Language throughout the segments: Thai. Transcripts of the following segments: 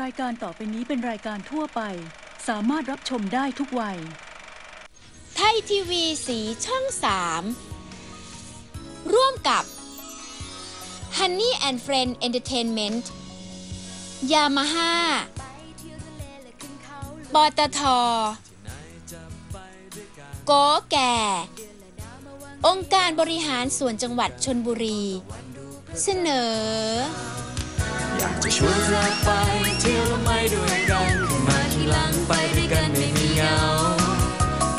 รายการต่อไปนี้เป็นรายการทั่วไป สามารถรับชมได้ทุกวัย ไทยทีวีสีช่อง 3 ร่วมกับ Honey and Friend Entertainment ยามาฮ่าปตทโกแก่ องค์การบริหารส่วนจังหวัดชนบุรี เสนอ จะชวนเธอไปเที่ยวและไม่ด้วยกันขึ้นมาทีหลังไปด้วยกันไม่มีเหงา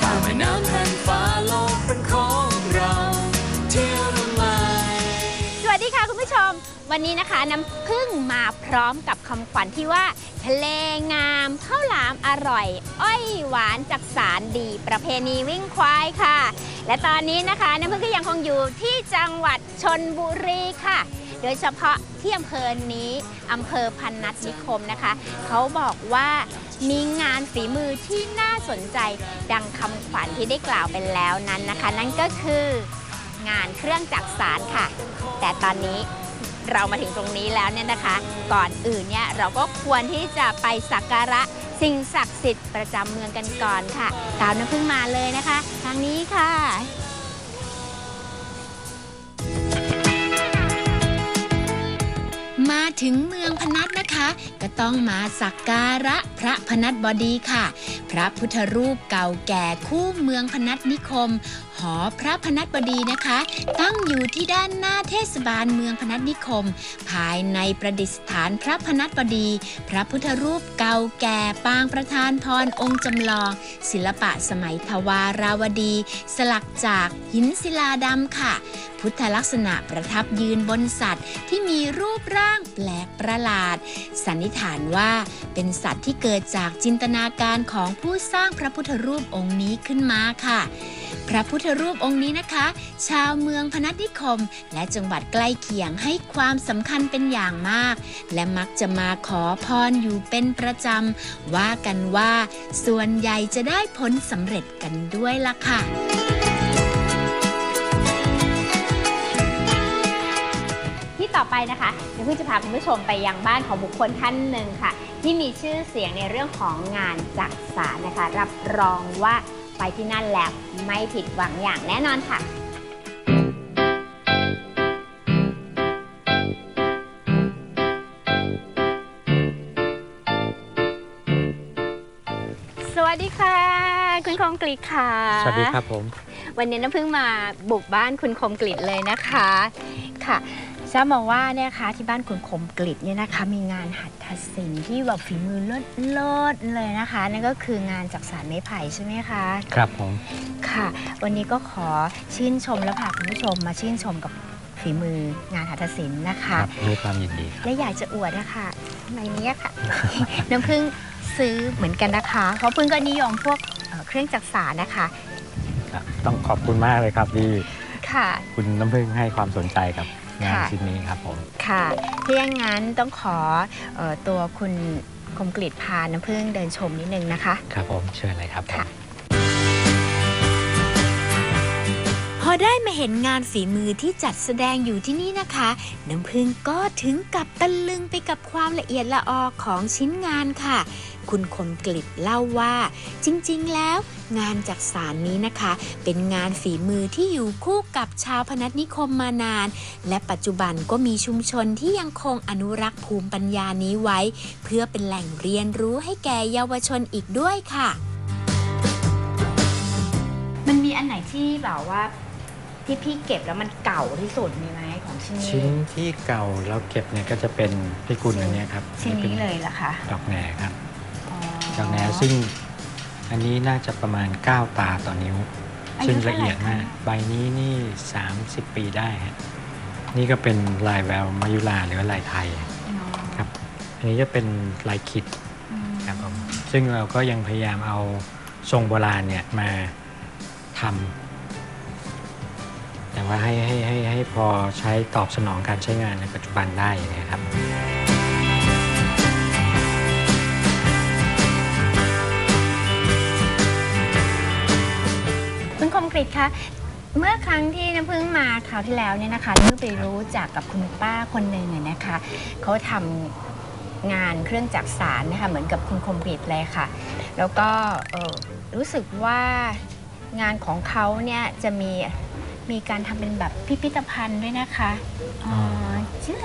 ข้ามแม่น้ำแผ่นฟ้าโลกเป็นของเรา เที่ยวและไม่สวัสดีค่ะคุณผู้ชม วันนี้นะคะน้ำพึ่งมาพร้อมกับคำขวัญที่ว่า ทะเลงามข้าวหลามอร่อย อ้อยหวานจากสารดี ประเพณีวิ่งควายค่ะ และตอนนี้นะคะน้ำพึ่งก็ยังคงอยู่ที่จังหวัดชนบุรีค่ะ โดยเฉพาะที่อำเภอนี้อำเภอพันนัทนิคมนะคะ เขาบอกว่ามีงานฝีมือที่น่าสนใจดังคำขวัญที่ได้กล่าวไปแล้วนั้นนะคะ นั่นก็คืองานเครื่องจักสารค่ะ แต่ตอนนี้เรามาถึงตรงนี้แล้วเนี่ยนะคะ ก่อนอื่นเนี่ยเราก็ควรที่จะไปสักการะสิ่งศักดิ์สิทธิ์ประจำเมืองกันก่อนค่ะตามน้ำพึ่งมาเลยนะคะ ทางนี้ค่ะ มาถึงเมืองพนัสนะคะ ก็ต้องมาสักการะพระพนัสบดีค่ะ พระพุทธรูปเก่าแก่คู่เมืองพนัสนิคม หอพระพนัสบดีนะคะ ตั้งอยู่ที่ด้านหน้าเทศบาลเมืองพนัสนิคม ภายในประดิษฐานพระพนัสบดี พระพุทธรูปเก่าแก่ปางประธานพรองค์จำลอง ศิลปะสมัยทวาราวดี สลักจากหินศิลาดำค่ะ พุทธลักษณะประทับยืนบนสัตว์ ที่มีรูปร่างแปลกประหลาด สันนิษฐานว่าเป็นสัตว์ที่เกิดจากจินตนาการของผู้สร้างพระพุทธรูปองค์นี้ขึ้นมาค่ะพระพุทธรูปองค์นี้นะคะ ชาวเมืองพนัสนิคม และจังหวัดใกล้เคียงให้ความสำคัญเป็นอย่างมาก และมักจะมาขอพรอยู่เป็นประจำ ว่ากันว่าส่วนใหญ่จะได้ผลสำเร็จกันด้วยล่ะค่ะที่ต่อไปนะคะเดี๋ยวพิ่จะพาคุณผู้ชมไปยังบ้านของบุคคลท่านหนึ่งค่ะ ที่มีชื่อเสียงในเรื่องของงานจักสารนะคะ รับรองว่า ไปที่นั่นแล้วไม่ผิดหวังอย่างแน่นอนค่ะสวัสดีค่ะ คุณคมกลิตค่ะ สวัสดีครับผม วันนี้น้ำพึ่งมาบุกบ้านคุณคมกลิตเลยนะคะค่ะ ทราบมาว่าเนี่ยคะที่บ้านคุณคมกลิตเนี่ยนะคะมีงานหัตถศิลป์ที่แบบฝีมือเลิศเลิศเลยนะคะ นั่นก็คืองานจากสารไม้ไผ่ใช่ไหมคะ ครับผม ค่ะ วันนี้ก็ขอชื่นชมและพาคุณผู้ชมมาชื่นชมกับฝีมืองานหัตถศิลป์นะคคะ รับด้วยความยินดีครับ และอยากจะอวดนะคะในนี้ค่ะ น้ำพึ่งซื้อเหมือนกันนะคะ เพราะพึ่งก็นิยมพวกเอ่อเครื่องจักสารนะคะครับ ต้องขอบคุณมากเลยครับที่ค่ะ คุณน้ำพึ่งให้ความสนใจกับ งานค่ะ ชิ้นนี้ครับผม ค่ะถ้าอย่างนั้นต้องขอเออตัวคุณคมกริตพาน้ำพึ่งเดินชมนิดนึงนะคะ ครับผมเชิญเลยครับผม ค่ะ อได้มาเห็นงานฝีมือที่จัดแสดงอยู่ที่นี่นะคะ น้ำพึ่งก็ถึงกับตะลึงไปกับความละเอียดละออของชิ้นงานค่ะ คุณคมกลิตเล่าว่า จริงๆแล้วงานจากสารนี้นะคะ เป็นงานฝีมือที่อยู่คู่กับชาวพนัสนิคมมานาน และปัจจุบันก็มีชุมชนที่ยังคงอนุรักษ์ภูมิปัญญานี้ไว้ เพื่อเป็นแหล่งเรียนรู้ให้แก่เยาวชนอีกด้วยค่ะ มันมีอันไหนที่แบบว่า ที่พี่เก็บแล้วมันเก่าที่สุดมีไหมของชิ้นนี้ชิ้นที่เก่าเราเก็บเนี่ยก็จะเป็นพิกุลอันเนี้ยครับชิ้นนี้เลยเหรอคะดอกแหนครับ อ๋อดอกแหนซึ่งอันนี้น่าจะประมาณ 9 ตาต่อนิ้วอายุซึ่งเท่าไหร่ละเอียดมากคะใบนี้นี่ 30 ปีได้ฮะนี่ก็เป็นลายแววมายุลาหรือว่าลายไทย อ๋อครับ อันนี้จะเป็นลายขิดอืมครับผมซึ่งเราก็ยังพยายามเอาทรงโบราณเนี่ยมาทำ แต่ว่าให้ให้ให้ให้พอใช้ตอบสนองการใช้งานในปัจจุบันได้นะครับคุณคมกริตคะเมื่อครั้งที่น้ำพึ่งมาคราวที่แล้วเนี่ยนะคะน้ำพึ่งไปรู้จักกับคุณป้าคนหนึ่งอะนะคะเขาทำงานเครื่องจักสานนะคะเหมือนกับคุณคมกริตเลยค่ะ แล้วก็รู้สึกว่างานของเขาเนี่ยจะมี มีการทำเป็นแบบพิพิธภัณฑ์ด้วยนะคะอ๋อชื่อ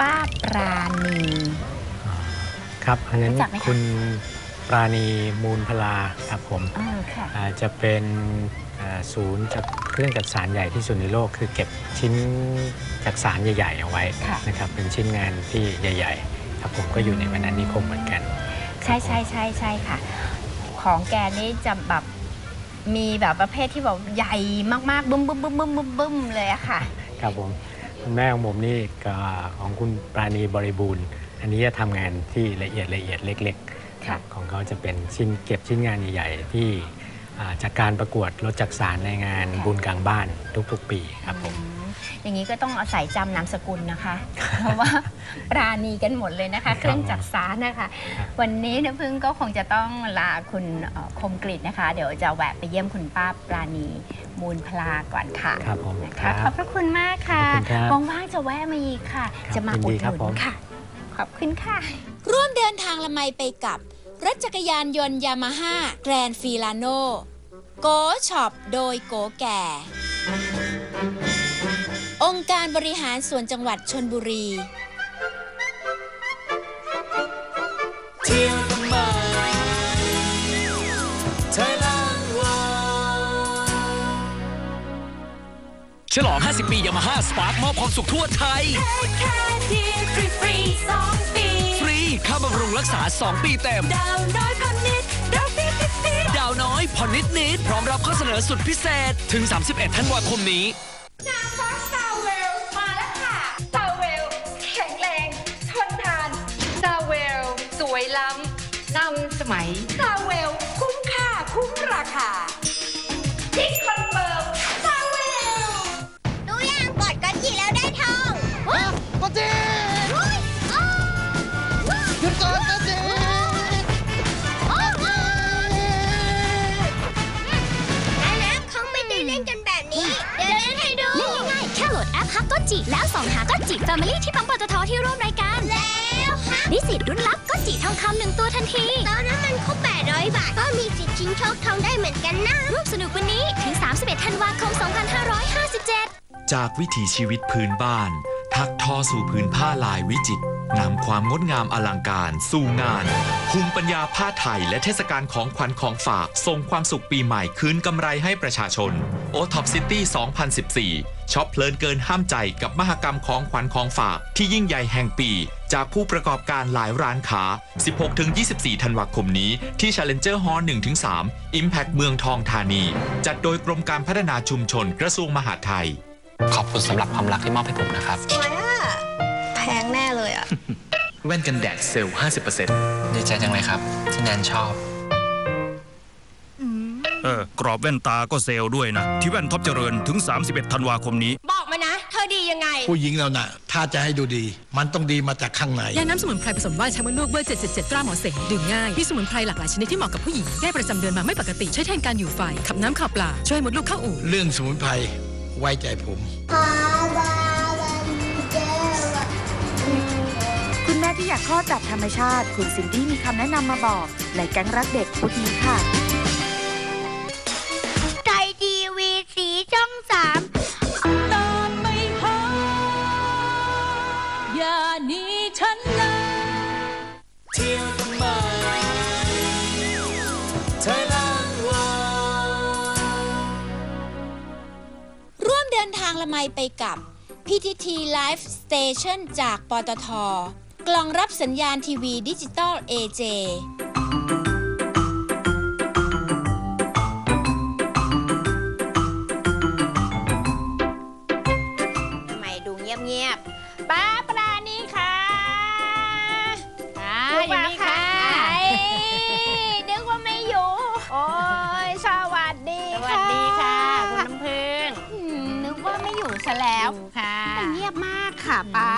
ป้าปราณีครับอันนั้นรู้จักไหมคะคุณปราณีมูลพลาครับผมเออค่ะอ่าจะเป็นอ่าศูนย์จักเครื่องจักสารใหญ่ที่สุดในโลก คือเก็บชิ้นจักสารใหญ่ ๆ เอาไว้ค่ะนะครับเป็นชิ้นงานที่ใหญ่ ๆ ครับผมก็อยู่ในวรรณนิคมเหมือนกัน ใช่ใช่ใช่ใช่ค่ะ ของแกนี่จะแบบ มีแบบประเภทที่แบบใหญ่มากๆบึ้มบึ้มบึ้มบึ้มบึ้มบึ้มเลยอะค่ะ ครับผมคุณแม่ของผมนี่ก็ของคุณปราณีบริบูรณ์ อันนี้จะทำงานที่ละเอียดละเอียดเล็ก ๆ ครับ ของเขาจะเป็นชิ้นเก็บชิ้นงานใหญ่ๆที่อ่า จากการประกวดรถจักสารในงานค่ะบุญกลางบ้านทุกๆ ปีครับผมอืมอย่างนี้ก็ต้องอาศัยจำนามสกุลนะคะ เพราะว่าปราณีกันหมดเลยนะคะ เครื่องจักรสารนะคะ วันนี้น้ำพึ่งก็คงจะต้องลาคุณเอ่อคมกริตนะคะ เดี๋ยวจะแวะไปเยี่ยมคุณป้าปราณีมูลพลาก่อนค่ะครับผมนะครัคะบขอบพระคุณมากค่ะขอบคุณครับว่างๆจะแวะมาอีกค่ะครับจะมายินอุดีดครับหผนุมนค่ะ ขอบคุณค่ะ ร่วมเดินทางละไมไปกับ รถจักรยานยนต์ยามาฮ่าแกรนฟิลาโนโกช็อปโดยโกแก่ องค์การบริหารส่วนจังหวัดชนบุรี เที่ยวทำไมไทยแลนด์วอฉลอง 50 ปียามาฮ่าสปาร์คมอบความสุขทั่วไทย แค่เพียงฟรีฟรีสองปีฟรี ค่าบำรุงรักษา 2 ปีเต็ม ดาวน้อยพันนิดดาวฟรีฟรีฟรีดาวน้อยผ่อนนิดนิดๆพร้อมรับข้อเสนอสุดพิเศษถึง 31 ธันวาคมนี้ ปฮักก็จิแล้วส่องหาก็จิแฟมิลี่ที่ปั๊มปตทที่ร่วมรายการ แล้วฮะนิสิตรุ่นรับก็จิทองคำหนึ่งตัวทันที ตอนนั้นมันครบ800 บาท ก็มีสิทธิ์ชิงโชคทองได้เหมือนกันนะ ร่วมสนุกวันนี้ถึง 31 ธันวาคม 2557 จากวิถีชีวิตพื้นบ้าน ทักทอสู่พื้นผ้าลายวิจิตร นำความงดงามอลังการ สู่งานภูมิปัญญาผ้าไทย และเทศกาลของขวัญของฝากส่งความสุขปีใหม่คืนกำไรให้ประชาชน o t o p City 2014ช็อปเพลินเกินห้ามใจกับมหกรรมของขวัญของฝากที่ยิ่งใหญ่แห่งปี จากผู้ประกอบการหลายร้านค้า 16-24 ธันวาคมนี้ ที่ Challenger Hall 1-3 Impact เมืองทองธานี จัดโดยกรมการพัฒนาชุมชนกระทรวงมหาดไทย ขอบคุณสำหรับความรักที่มอบให้ผมนะครับ แว่นกันแดดเซลล์ 50%ดีใจจังเลยครับ ที่แนนชอบเออกรอบแว่นตาก็เซลล์ด้วยนะ ที่แว่นท็อปเจริญถึง 31 ธันวาคมนี้ บอกมานะ เธอดียังไง ผู้หญิงเราน่ะ ถ้าจะให้ดูดี มันต้องดีมาจากข้างใน ยาน้ำสมุนไพรผสมว่านช้างมดลูกเบอร์ 777 ตราหมอเสงดื่มง่าย มีสมุนไพรหลากหลายชนิดที่เหมาะกับผู้หญิง แก้ประจำเดือนมาไม่ปกติ ใช้แทนการอยู่ไฟขับน้ำขับปลา ช่วยให้มดลูกเข้าอู่ เรื่องสมุนไพรไว้ใจผม คุณแม่ที่อยากคลอดแบบธรรมชาติ คุณซินดี้มีคำแนะนำมาบอก ในแก๊งรักเด็กพุดนี้ค่ะใจดีวีสีช่องสามตามไปหาอย่าหนีฉันเลยเที่ยวทำไมไทยแลนด์วอร่วมเดินทางละไมไปกับ PTT Live Station จากปตท กล่องรับสัญญาณทีวีดิจิตอล AJ ทำไมดูเงียบๆป้าปราณีค่ะป้าอยู่นี่ค่ะ นึกว่าไม่อยู่ โอ้ยสวัสดีค่ะสวัสดีค่ะ คุณน้ำพึ่งนึกว่าไม่อยู่ซะแล้วค่ะ เงียบมาก ค่ะป้า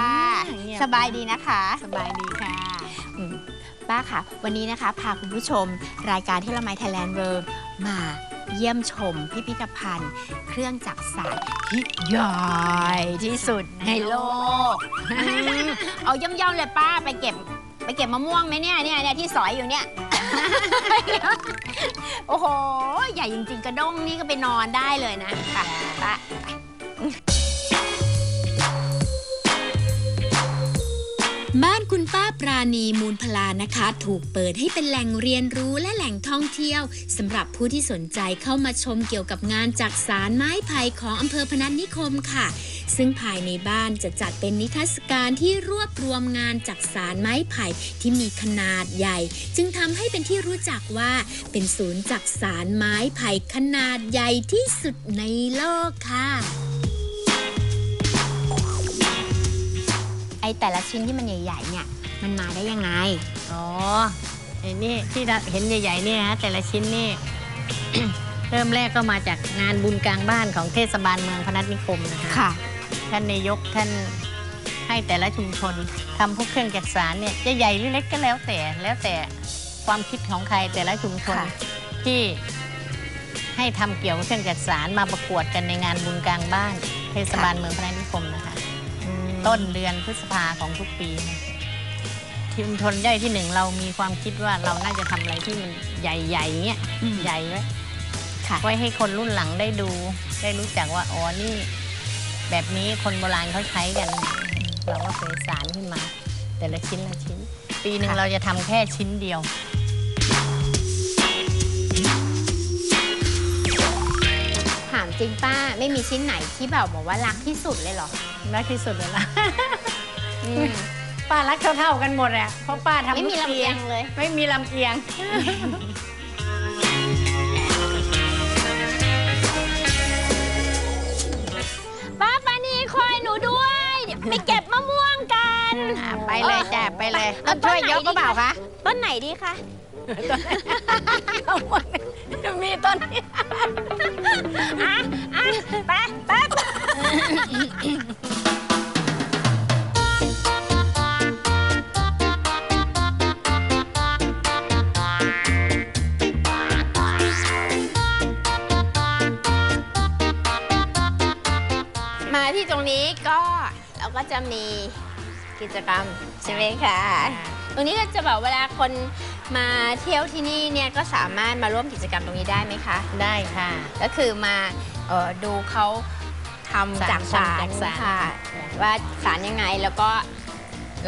สบายดีนะคะ สบายดีค่ะป้าค่ะ วันนี้นะคะ พาคุณผู้ชม รายการที่ละไมไทยแลนด์เวิร์มาเยี่ยมชมพิพิธภัณฑ์ เครื่องจักรสานที่ใหญ่ที่สุดในโลกอืมเอาย่อมๆเลยป้าไปเก็บ ไปเก็บมะม่วงไหมเนี่ยเนี่ยเนี่ยที่สอยอยู่เนี่ย โอ้โห ใหญ่จริงๆ กระด้งนี่ก็ไปนอนได้เลยนะค่ะไปบ้าน คุณป้าปราณีมูลพลานะคะ ถูกเปิดให้เป็นแหล่งเรียนรู้และแหล่งท่องเที่ยวสำหรับผู้ที่สนใจเข้ามาชมเกี่ยวกับงานจักสารไม้ไผ่ของอำเภอพนัสนิคมค่ะ ซึ่งภายในบ้านจะจัดเป็นนิทรรศการที่รวบรวมงานจักสารไม้ไผ่ที่มีขนาดใหญ่ จึงทำให้เป็นที่รู้จักว่าเป็นศูนย์จักสารไม้ไผ่ขนาดใหญ่ที่สุดในโลกค่ะ แต่ละชิ้นที่มันใหญ่ๆเนี่ยมันมาได้ยังไง อ๋อไอ้นี่ที่เราเห็นใหญ่ๆเนี่ยฮะแต่ละชิ้นนี่ เริ่มแรกก็มาจากงานบุญกลางบ้านของเทศบาลเมืองพนัสนิคมนะคะค่ะ ท่านนายกท่านให้แต่ละชุมชนทำพวกเครื่องจักสารเนี่ยจะใหญ่หรือเล็กก็แล้วแต่แล้วแต่ความคิดของใครแต่ละชุมชนค่ะ ที่ให้ทำเกี่ยวกับเครื่องจักสารมาประกวดกันในงานบุญกลางบ้าน เทศบาลเมืองพนัสนิคมนะคะ ต้นเดือนพฤษภาของทุกปีนะชุมชนย่อยที่หนึ่งเรามีความคิดว่าเราน่าจะทำอะไรที่มันใหญ่ๆเงี้ยใหญ่ไว้ไว้ให้คนรุ่นหลังได้ดู ได้รู้จักว่าอ๋อนี่ แบบนี้คนโบราณเขาใช้กัน เราก็เคยสารขึ้นมา แต่ละชิ้นละชิ้น ปีหนึ่งเราจะทำแค่ชิ้นเดียว ถามจริงป้าไม่มีชิ้นไหนที่แบบบอกว่ารักที่สุดเลยเหรอ รักที่สุดเลยล่ะอืมป้ารักเท่าๆกันหมดอะเพราะป้าทำไม่มีทุกลำปีเอียงเลย ไม่มีลำเอียงป้าปานีคอยหนูด้วยเดี๋ยวไปเก็บมะม่วงกันอะไปเลยจ้ะไปเลยเอาต้องช่วยยกก็เปล่าคะต้นไหนดีคะมีต้นนี้อะอะไปไปไป มาที่ตรงนี้ก็เราก็จะมีกิจกรรมใช่ไหมคะ ตรงนี้ก็จะบอกเวลาคนมาเที่ยวที่นี่เนี่ยก็สามารถมาร่วมกิจกรรมตรงนี้ได้ไหมคะ ได้ค่ะ ก็คือมาเอ่อดูเขา ทำจากสารทำจากสารค่ะ ว่าสารยังไงแล้วก็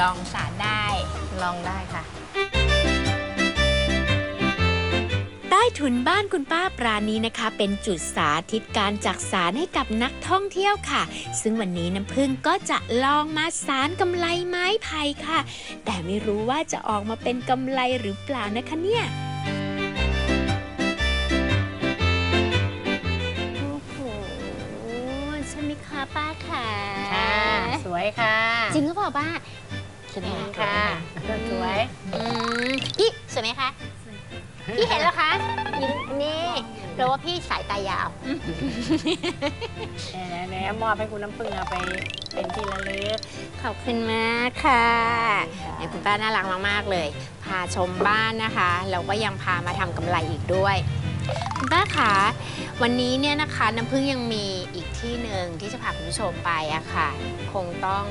ลองสารได้ลองได้ค่ะ ใต้ถุนบ้านคุณป้าปราณีนะคะ เป็นจุดสาธิตการจักสารให้กับนักท่องเที่ยวค่ะ ซึ่งวันนี้น้ำพึ่งก็จะลองมาสารกำไลไม้ไผ่ค่ะ แต่ไม่รู้ว่าจะออกมาเป็นกำไลหรือเปล่านะคะเนี่ย ป้าค่ะค่ะ สวยค่ะ จริงหรือเปล่าป้าสวยไหมค่ะ สวยอืมพี่สวยไหมคะ พี่เห็นแล้วคะนี่เพราะว่าพี่สายตายาวแหน่ๆมอบให้คุณน้ำพึ่งเอาไปเป็นที่ระลึก ขอบคุณมากค่ะเนี่ยคุณป้าน่ารักมาก ๆ เลย พาชมบ้านนะคะแล้วก็ยังพามาทำกำไรอีกด้วย คุณป้าคะวันนี้เนี่ยนะคะน้ำพึ่งยังมีอีกที่หนึ่งที่จะพาคุณผู้ชมไปอะค่ะ คงต้อง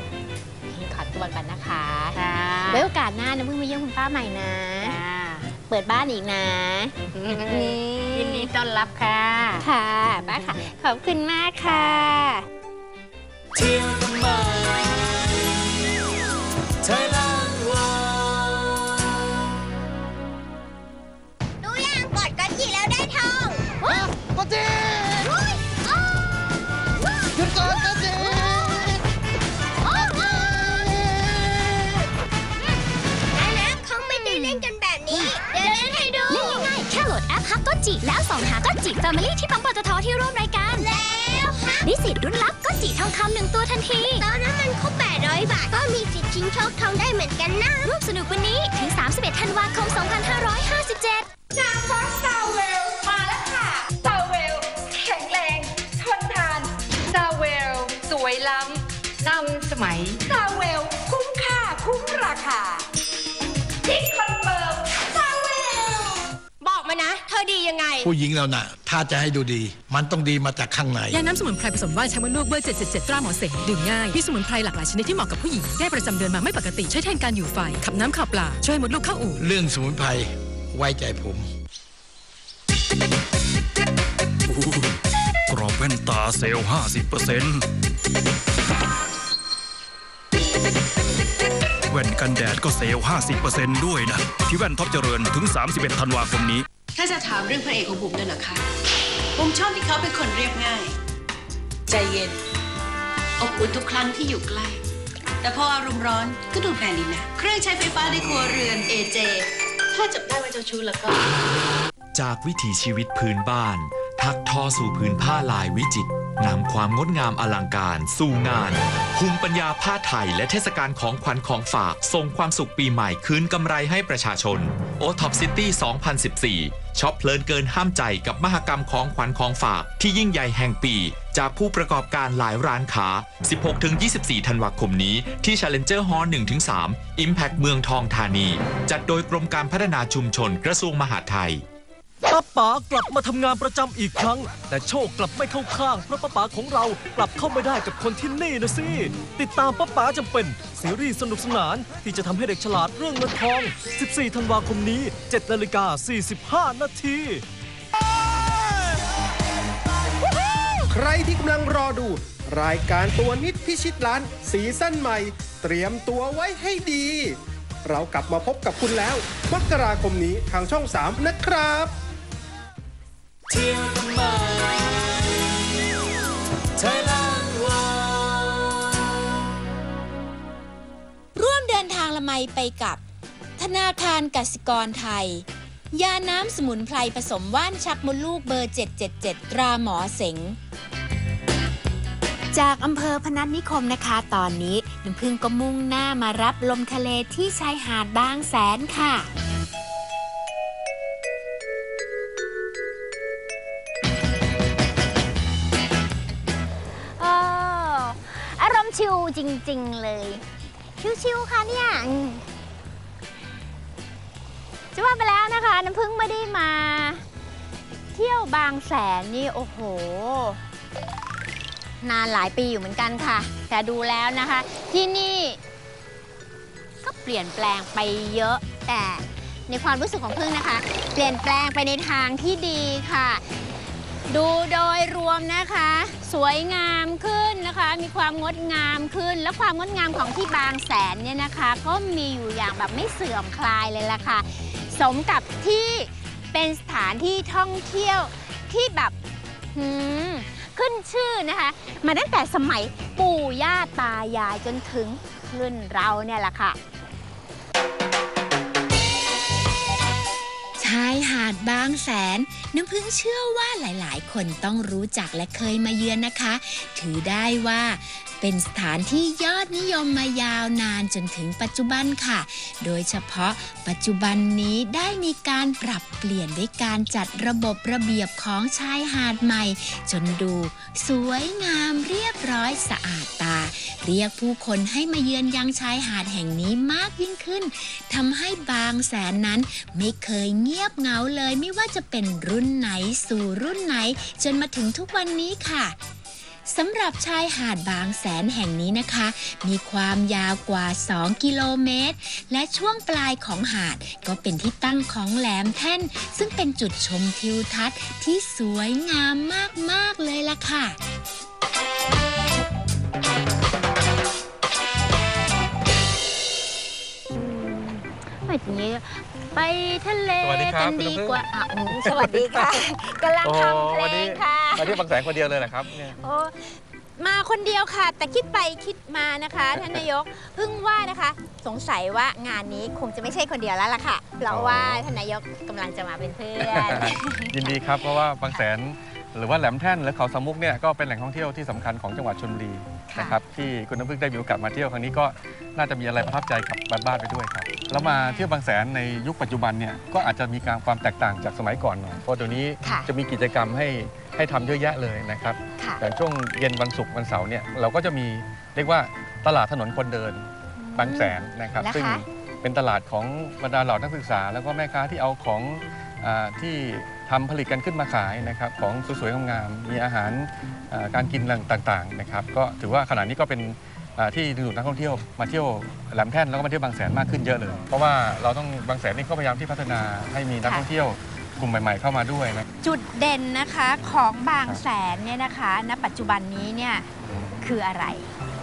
ขอตัวก่อนนะคะค่ะไว้โอกาสหน้าน้ำพึ่งมาเยี่ยมคุณป้าใหม่นะ เปิดบ้านอีกนะนี่ยินดีต้อนรับค่ะ ค่ะป้าค่ะ ขอบคุณมากค่ะ จิแล้วส่องหาก็จิแฟมิลี่ที่ปั๊มปตทที่ร่วมรายการแล้วฮะได้สิทธิ์รุ่นรับก็จิทองคำหนึ่งตัวทันทีตอนนั้นมันครบ800 บาท ก็มีสิทธิ์ชิงโชคทองได้เหมือนกันนะร่วมสนุกวันนี้ถึง 31 ธันวาคม 2557นางฟ้าซาเวลมาแล้วค่ะซาเวลแข็งแรงทนทานซาเวลสวยล้ำนำสมัยซาเวลคุ้มค่าคุ้มราคา อนเฟิร์มซาเวลบอกมานะเธออดียังไง ผู้หญิงเราน่ะ ถ้าจะให้ดูดี มันต้องดีมาจากข้างในยาน้ำสมุนไพรผสมว่านช้างมดลูกเบอร์777ตราหมอเสงดื่มง่ายมีสมุนไพรหลากหลายชนิดที่เหมาะกับผู้หญิงแก้ประจำเดือนมาไม่ปกติใช้แทนการอยู่ไฟขับน้ำขับปลาช่วยให้มดลูกเข้าอู่เรื่องสมุนไพรไว้ใจผมกรอบแว่นตาเซลล์50%แว่นกันแดดก็เซลล์50%ด้วยนะ ที่แว่นท็อปเจริญถึง 31 ธันวาคมนี้ ถ้าจะถามเรื่องพระเอกของบุ๋มด้วยนะคะบุ๋มชอบที่เขาเป็นคนเรียบง่าย ใจเย็น อบอุ่นทุกครั้งที่อยู่ใกล้ แต่พออารมณ์ร้อนก็ดูแพงดีนะเครื่องใช้ไฟฟ้าในครัวเรือน AJ ถ้าจับได้ว่าเจ้าชู้แล้วก็ จากวิถีชีวิตพื้นบ้าน ทักทอสู่พื้นผ้าลายวิจิตรนำความงดงามอลังการ สู่งาน ภูมิปัญญาผ้าไทย และเทศกาลของขวัญของฝากส่งความสุขปีใหม่คืนกำไรให้ประชาชน o t o p City 2014ช็อปเพลินเกินห้ามใจกับมหกรรมของขวัญของฝากที่ยิ่งใหญ่แห่งปี จากผู้ประกอบการหลายร้านค้า 16-24 ธันวาคมนี้ ที่ Challenger Hall 1-3 Impact เมืองทองธานี จัดโดยกรมการพัฒนาชุมชนกระทรวงมหาดไทย ป้าป๋ากลับมาทำงานประจำอีกครั้ง แต่โชคกลับไม่เข้าข้างเพราะป้าป๋าของเรากลับเข้าไม่ได้กับคนที่นี่นะสิติดตามป้าป๋าจำเป็นซีรีส์สนุกสนานที่จะทำให้เด็กฉลาดเรื่องเงินทอง 14 ธันวาคมนี้7นาฬิกา45 นาทีใครที่กำลังรอดู รายการตัวนิดพิชิตล้านสีซั่นใหม่ เตรียมตัวไว้ให้ดี เรากลับมาพบกับคุณแล้วมกราคมนี้ทางช่อง 3 นะครับ เที่ยวทำไมไทยแลนด์วร่วมเดินทางละไมไปกับ ธนาคารกสิกรไทย ยาน้ำสมุนไพรผสมว่านชักมดลูกเบอร์ 777 ตราหมอเสงจากอำเภอพนัสนิคมนะคะ ตอนนี้น้ำพึ่งก็มุ่งหน้ามารับลมทะเลที่ชายหาดบางแสนค่ะ จริง ๆ เลย ชิวๆค่ะเนี่ยจะว่าไปแล้วนะคะน้ำพึ่งไม่ได้มา เที่ยวบางแสนนี่โอ้โห นานหลายปีอยู่เหมือนกันค่ะ แต่ดูแล้วนะคะ ที่นี่ ก็เปลี่ยนแปลงไปเยอะแต่ในความรู้สึกของพึ่งนะคะ เปลี่ยนแปลงไปในทางที่ดีค่ะ ดูโดยรวมนะคะ สวยงามขึ้นนะคะ มีความงดงามขึ้น และความงดงามของที่บางแสนเนี่ยนะคะ ก็มีอยู่อย่างแบบไม่เสื่อมคลายเลยล่ะค่ะ สมกับที่เป็นสถานที่ท่องเที่ยวที่แบบหืมขึ้นชื่อนะคะ มาตั้งแต่สมัยปู่ย่าตายายจนถึงรุ่นเราเนี่ยแหละค่ะ ชายหาดบางแสน น้ำพึ่งเชื่อว่าหลายๆ คนต้องรู้จักและเคยมาเยือนนะคะ ถือได้ว่า เป็นสถานที่ยอดนิยมมายาวนานจนถึงปัจจุบันค่ะ โดยเฉพาะปัจจุบันนี้ได้มีการปรับเปลี่ยนด้วยการจัดระบบระเบียบของชายหาดใหม่ จนดู สวยงามเรียบร้อยสะอาดตา เรียกผู้คนให้มาเยือนยังชายหาดแห่งนี้มากยิ่งขึ้นทำให้บางแสนนั้นไม่เคยเงียบเหงาเลยไม่ว่าจะเป็นรุ่นไหนสู่รุ่นไหน จนมาถึงทุกวันนี้ค่ะ สำหรับชายหาดบางแสนแห่งนี้นะคะ มีความยาวกว่า 2 กิโลเมตร และช่วงปลายของหาดก็เป็นที่ตั้งของแหลมแท่น ซึ่งเป็นจุดชมทิวทัศน์ที่สวยงามมาก ๆ เลยล่ะค่ะ แบบนี้ไปทะเลสวัสดีครักับนคุณดีน้ำพึ่งกว่าอะอืมสวัสดีค่ะกำลังทำเพลวันนี้งค่ะ มาที่บางแสนคนเดียวเลยนะครับเนี่ย โอ้มาคนเดียวค่ะ แต่คิดไปคิดมานะคะ ท่านนายกเพิ่งว่านะคะ สงสัยว่างานนี้คงจะไม่ใช่คนเดียวแล้วล่ะค่ะ เพราะว่าท่านนายกกำลังจะมาเป็นเพื่อน ยินดีครับ เพราะว่าบางแสนหรือว่าแหลมแท่นหรือเขาสามมุกเนี่ยก็เป็นแหล่งท่องเที่ยวที่สำคัญของจังหวัดชลบุรีค่ะ นะครับที่คุณน้ำพึ่งได้มีโอกาสมาเที่ยวครั้งนี้ก็น่าจะมีอะไรประทับใจกับบ้านบ้านๆไปด้วยครับ แล้วมาเที่ยวบางแสนในยุคปัจจุบันเนี่ยก็อาจจะมีการความแตกต่างจากสมัยก่อนหน่อยเพราะเดี๋ยวนี้ค่ะจะมีกิจกรรมให้ให้ทำเยอะแยะเลยนะครับค่ะ อย่างช่วงเย็นวันศุกร์วันเสาร์เนี่ยเราก็จะมีเรียกว่าตลาดถนนคนเดิน บางแสนนะครับ นะคะ ซึ่งเป็นตลาดของบรรดาเหล่านักศึกษา แล้วก็แม่ค้าที่เอาของอาที่ทำผลิตกันขึ้นมาขายนะครับของสวยๆงามๆมีอาหารเอ่อการกินต่างๆนะครับ ก็ถือว่าขณะนี้ก็เป็นอ่า ที่ดึงดูดนักท่องเที่ยวมาเที่ยวแหลมแท่นแล้วก็มาเที่ยวบางแสนมากขึ้นเยอะเลย เพราะว่าเราต้องบางแสนนี่ก็พยายามที่พัฒนาให้มีนักท่องเที่ยวกลุ่มใหม่ ๆ เข้ามาด้วยนะ จุดเด่นนะคะของบางแสนเนี่ยนะคะณปัจจุบันนี้เนี่ยคืออะไร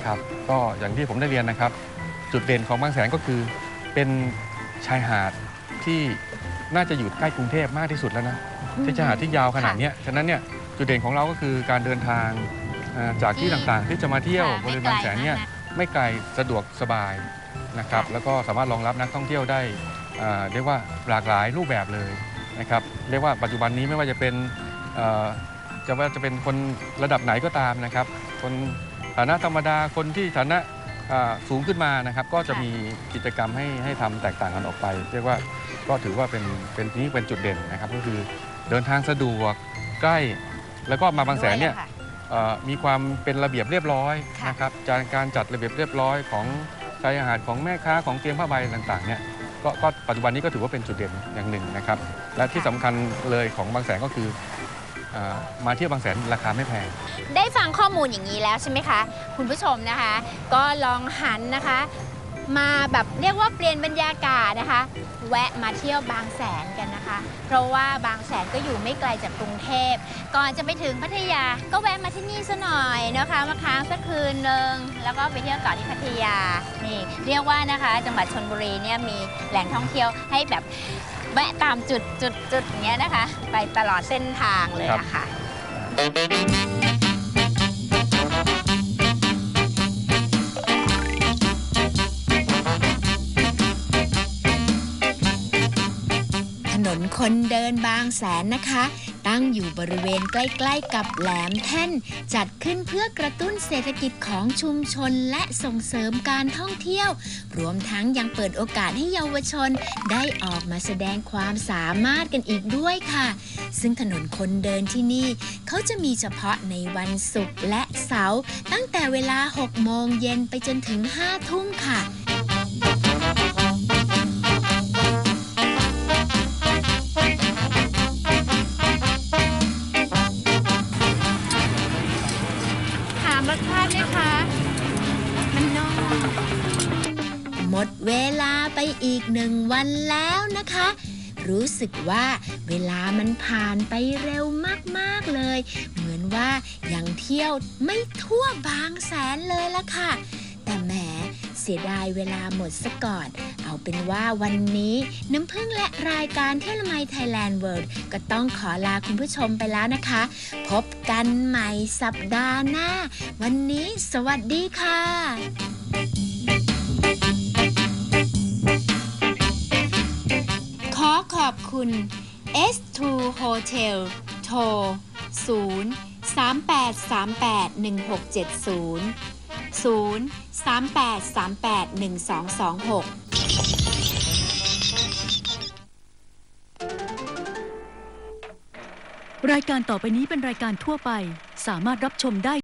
ครับก็อย่างที่ผมได้เรียนนะครับ จุดเด่นของบางแสนก็คือเป็นชายหาดที่น่าจะอยู่ใกล้กรุงเทพมากที่สุดแล้วนะอืมที่ชายหาดที่ยาวขนาดเนี้ยฉะนั้นเนี่ยจุดเด่นของเราก็คือการเดินทางเอ่อ จากที่ต่างๆ ที่จะมาเที่ยวค่ะบริเวณบางแสนเนี่ยไม่ไกลสะดวกสบายนะครับแล้วก็สามารถรองรับนักท่องเที่ยวได้เอ่อเรียกว่าหลากหลายรูปแบบเลยนะครับเรียกว่าปัจจุบันนี้ไม่ว่าจะเป็นเอ่อจะว่าจะเป็นคนระดับไหนก็ตามนะครับ คนฐานะธรรมดาคนที่ฐานะอ่าสูงขึ้นมานะครับก็จะมีกิจกรรมให้ให้ทำแตกต่างกันออกไป เรียกว่าก็ถือว่าเป็นเป็นนี่เป็นจุดเด่นนะครับ ก็คือเดินทางสะดวกใกล้ แล้วก็มาบางแสนเนี่ย ด้วยอะค่ะเอ่อมีความเป็นระเบียบเรียบร้อยนะครับจากการจัดระเบียบเรียบร้อยของชายหาดของแม่ค้าของเตียงผ้าใบต่างๆเนี่ยก็ก็ปัจจุบันนี้ก็ถือว่าเป็นจุดเด่นอย่างหนึ่งนะครับ และที่สำคัญเลยของบางแสนก็คือเอ่อมาเที่ยวบางแสนราคาไม่แพง ได้ฟังข้อมูลอย่างนี้แล้วใช่ไหมคะ คุณผู้ชมนะคะ ก็ลองหันนะคะ มาแบบเรียกว่าเปลี่ยนบรรยากาศนะคะ แวะมาเที่ยวบางแสนกันนะคะ เพราะว่าบางแสนก็อยู่ไม่ไกลจากกรุงเทพ ก่อนจะไปถึงพัทยาก็แวะมาที่นี่ซะหน่อยนะคะมาค้างสักคืนหนึ่งแล้วก็ไปเที่ยวต่อที่พัทยานี่เรียกว่านะคะ จังหวัดชนบุรีเนี่ยมีแหล่งท่องเที่ยวให้แบบแวะตามจุดจุดจุดอย่างเงี้ยนะคะ ไปตลอดเส้นทางเลยอะค่ะ คนเดินบางแสนนะคะ ตั้งอยู่บริเวณใกล้ ๆ กับแหลมแท่น จัดขึ้นเพื่อกระตุ้นเศรษฐกิจของชุมชนและส่งเสริมการท่องเที่ยว รวมทั้งยังเปิดโอกาสให้เยาวชน ได้ออกมาแสดงความสามารถกันอีกด้วยค่ะ ซึ่งถนนคนเดินที่นี่ เขาจะมีเฉพาะในวันศุกร์และเสาร์ตั้งแต่เวลา 6 โมงเย็นไปจนถึง 5 ทุ่มค่ะ หนึ่งวันแล้วนะคะ รู้สึกว่าเวลามันผ่านไปเร็วมากๆเลย เหมือนว่ายังเที่ยวไม่ทั่วบางแสนเลยละค่ะ แต่แหมเสียดายเวลาหมดซะก่อน เอาเป็นว่าวันนี้น้ำพึ่งและรายการเที่ยวละไมไทยแลนด์เวิลด์ก็ต้องขอลาคุณผู้ชมไปแล้วนะคะ พบกันใหม่สัปดาห์หน้า วันนี้สวัสดีค่ะ คุณ S2 Hotel โทร 0 3 8 3 8 1 6 7 0 0 3 8 3 8 1 2 2 6รายการต่อไปนี้เป็นรายการทั่วไป สามารถรับชมได้